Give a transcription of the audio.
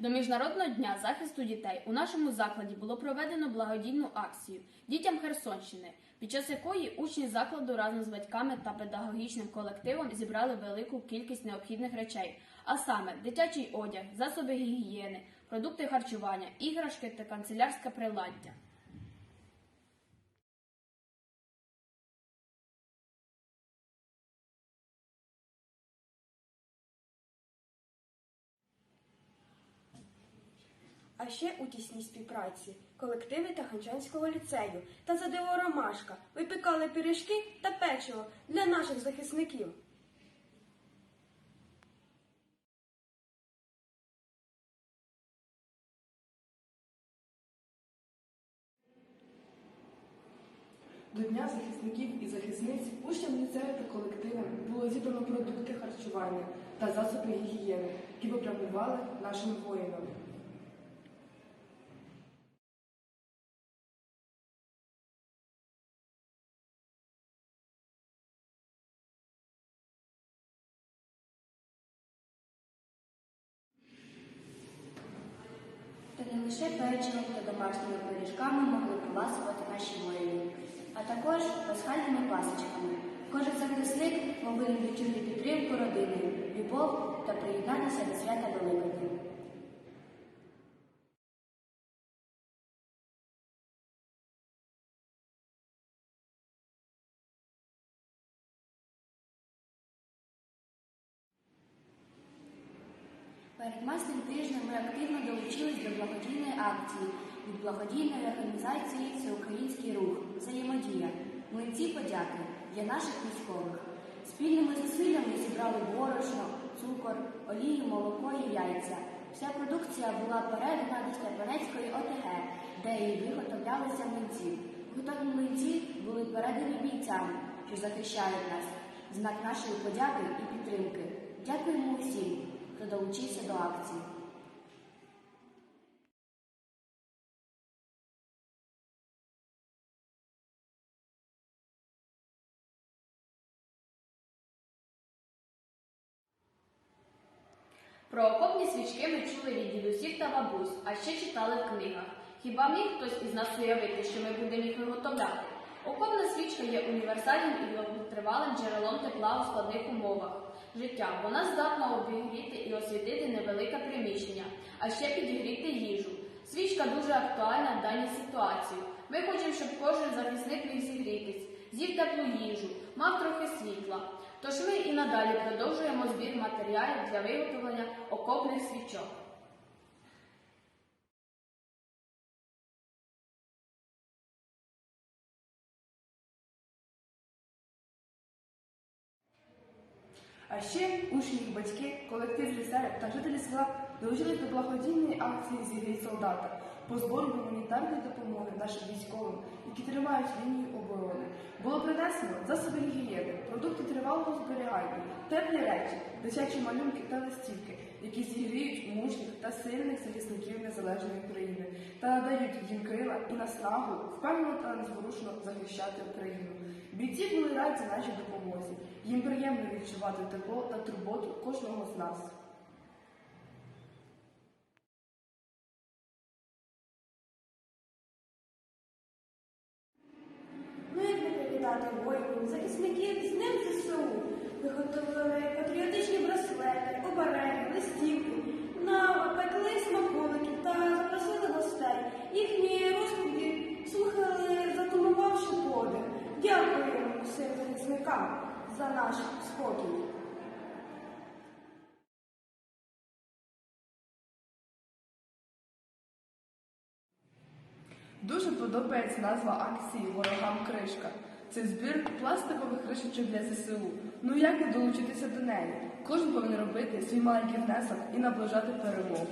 До Міжнародного дня захисту дітей у нашому закладі було проведено благодійну акцію дітям Херсонщини, під час якої учні закладу разом з батьками та педагогічним колективом зібрали велику кількість необхідних речей, а саме дитячий одяг, засоби гігієни, продукти харчування, іграшки та канцелярське приладдя. А ще у тісній співпраці колективи Таханчанського ліцею та задиво Ромашка випікали пиріжки та печиво для наших захисників. До Дня захисників і захисниць учням ліцею та колективам було зібрано продукти харчування та засоби гігієни, які попрямували нашим воїнам. Лише печивом та домашніми пиріжками могли поласувати наші воїни, а також пасхальними пасочками. Кожен захисник повинен відчути підтримку родини, любов та приєднатися до свята Великодня. Перед масним тижнем ми активно долучились до благодійної акції від благодійної організації Всеукраїнський рух Взаємодія. Млинці подяки для наших військових. Спільними зусиллями зібрали борошно, цукор, олію, молоко і яйця. Вся продукція була передана до Степанецької ОТГ, де і виготовлялися млинці. Готові млинці були передані бійцям, що захищають нас. Знак нашої подяки і підтримки. Дякуємо усім, хто долучився до акції. Про окопні свічки ми чули від дідусів та бабусь, а ще читали в книгах. Хіба міг хтось із нас уявити, що ми будемо їх виготовляти? Окопна свічка є універсальним і довготривалим джерелом тепла у складних умовах життя. Вона здатна обігріти і освітити невелике приміщення, а ще підігріти їжу. Свічка дуже актуальна в даній ситуації. Ми хочемо, щоб кожен захисник міг зігрітись, з'їв теплу їжу, мав трохи світла. Тож ми і надалі продовжуємо збір матеріалів для виготовлення окопних свічок. А ще учні, батьки, колектив ліцею та жителі села долучились до благодійної акції «Зігрій солдата по збору гуманітарної допомоги нашим військовим, які тримають лінію оборони. Було принесено засоби гігієни, продукти тривалого зберігання, теплі речі, дитячі малюнки та листівки, які зігріють мужніх та сильних захисників незалежної України та надають їм крила і наснагу впевнено та незворушно захищати Україну. Бійці були раді нашій допомозі. Їм приємно відчувати тепло та турботу кожного з нас. Воїнів, захисників з Днем ЗСУ. Виготовили патріотичні браслети, обереги, листівки, напекли смаколики та запросили гостей. Їхні розповіді слухали, затумувавши подих. Дякуємо всім захисникам за наш спокій. Дуже подобається назва акції Ворогам кришка. Це збір пластикових кришечок для ЗСУ. Ну як не долучитися до неї? Кожен повинен робити свій маленький внесок і наближати перемогу.